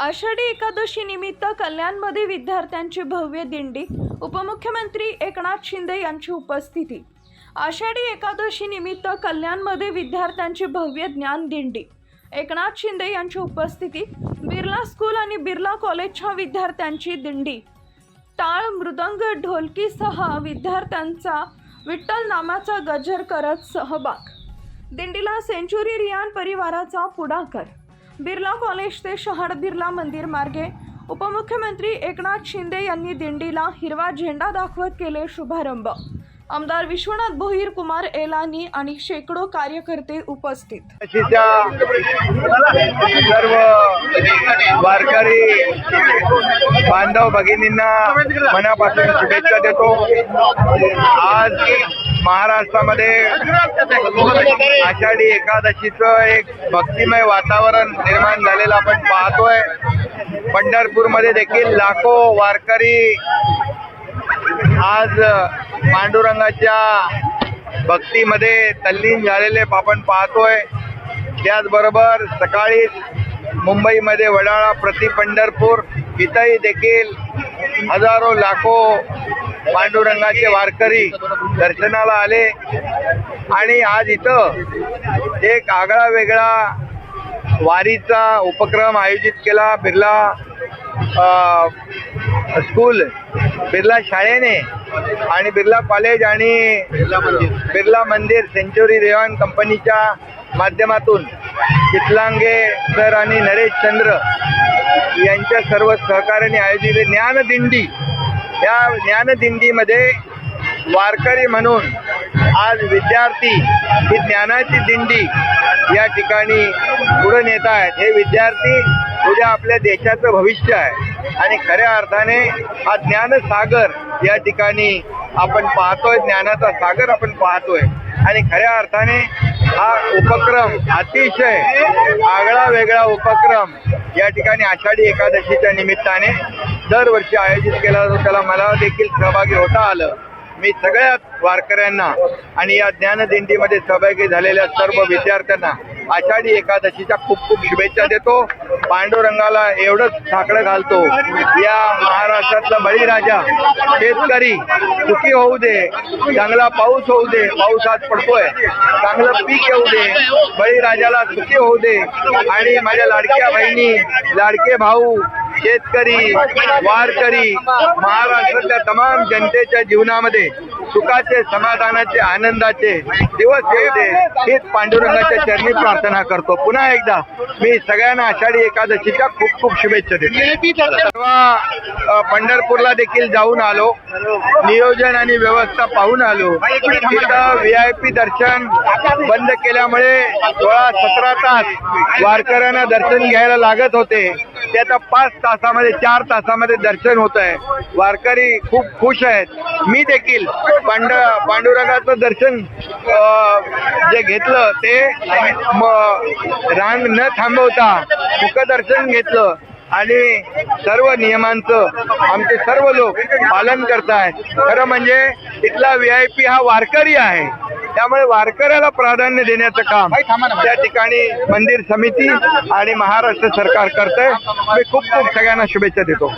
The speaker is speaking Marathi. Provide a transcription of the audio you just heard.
आषाढी एकादशी निमित्त कल्याणमध्ये विद्यार्थ्यांची भव्य दिंडी उपमुख्यमंत्री एकनाथ शिंदे यांची उपस्थिती. आषाढी एकादशी निमित्त कल्याणमध्ये विद्यार्थ्यांची भव्य ज्ञान दिंडी. एकनाथ शिंदे यांची उपस्थिती बिर्ला स्कूल आणि बिर्ला कॉलेजच्या विद्यार्थ्यांची दिंडी. टाळ मृदंग ढोलकीसह विद्यार्थ्यांचा विठ्ठल नामाचा गजर करत सहभाग. दिंडीला सेंचुरी रियान परिवाराचा पुढाकार. बिर्ला कॉलेज ते शहाड बिर्ला मंदिर मार्गे. उपमुख्यमंत्री एकनाथ शिंदे यांनी दिंडीला हिरवा झेंडा दाखवत केले शुभारंभ. आमदार विश्वनाथ भोईर कुमार एलानी आणि शेकडो कार्यकर्ते उपस्थित. सर्व वारकरी बांधव भगिनींना मनापासून शुभेच्छा देतो. आज महाराष्ट्रामध्ये आषाढी एकादशीचं एक भक्तिमय वातावरण निर्माण झालेलं आपण पाहतोय. पंढरपूरमध्ये देखील लाखो वारकरी आज पांडुरंगाच्या भक्तीमध्ये तल्लीन झालेले आपण पाहतोय. त्याचबरोबर सकाळी मुंबईमध्ये वडाळा प्रति पंढरपूर इथंही देखील हजारो लाखो पांडुरंगाचे वारकरी दर्शनाला आले. आणि आज इथं एक आगळा वेगळा वारीचा उपक्रम आयोजित केला. बिर्ला स्कूल बिर्ला शाळेने आणि बिर्ला कॉलेज आणि बिर्ला मंदिर. सेंचुरी रेवान कंपनीच्या माध्यमातून चितलांगे सर आणि नरेश चंद्र यांच्या सर्व सहकार्याने आयोजित ज्ञानदिंडी या ज्ञानदिंडीमध्ये वारकरी म्हणून आज विद्यार्थी ही ज्ञानाची दिंडी या ठिकाणी पुढे नेत आहेत. हे विद्यार्थी उद्या आपल्या देशाचं भविष्य आहे. आणि खऱ्या अर्थाने हा ज्ञानसागर या ठिकाणी आपण पाहतोय ज्ञानाचा सागर आपण पाहतोय. आणि खऱ्या अर्थाने हा उपक्रम अतिशय आगळा वेगळा उपक्रम या ठिकाणी आषाढी एकादशीच्या निमित्ताने दरवर्षी आयोजित केला जातो. त्याला मला देखील सहभागी होता आलं. मी सगळ्याच वारकऱ्यांना आणि या ज्ञानदिंडीमध्ये सहभागी झालेल्या सर्व विद्यार्थ्यांना आषाढी एकादशीच्या खूप खूप शुभेच्छा देतो. पांडुरंगाला एवढंच साकडं घालतो. या महाराष्ट्रातला बळीराजा शेतकरी सुखी होऊ दे चांगला पाऊस होऊ दे पाऊस आज पडतोय चांगलं पीक येऊ दे बळीराजाला सुखी होऊ दे. आणि माझ्या लाडक्या बहिणी लाडके भाऊ शेतकरी वारकरी महाराष्ट्रातल्या तमाम जनतेच्या जीवनामध्ये सुखाचे समाधानाचे आनंदाचे दिवस येऊ दे. हीच पांडुरंगाच्या चरणी प्रार्थना करतो. पुन्हा एकदा मी सगळ्यांना आषाढी एकादशीच्या खूप खूप शुभेच्छा देतो. सर्व पंढरपूरला देखील जाऊन आलो. नियोजन आणि व्यवस्था पाहून आलो. तिथं व्ही आय पी दर्शन बंद केल्यामुळे सोळा सतरा तास वारकऱ्यांना दर्शन घ्यायला लागत होते. ते आता पाच तासामध्ये चार तासामध्ये दर्शन होत आहे वारकरी खूप खुश आहेत. मी देखील पांड पांडुरंगाचं दर्शन जे घेतलं ते रांग न थांबवता मुखदर्शन घेतलं आणि सर्व नियमांचं आमचे सर्व लोक पालन करतायत. खरं म्हणजे इथला व्ही आय पी हा वारकरी आहे. त्यामुळे वारकऱ्याला प्राधान्य देण्याचं काम त्या ठिकाणी मंदिर समिती आणि महाराष्ट्र सरकार करतंय. मी खूप खूप सगळ्यांना शुभेच्छा देतो.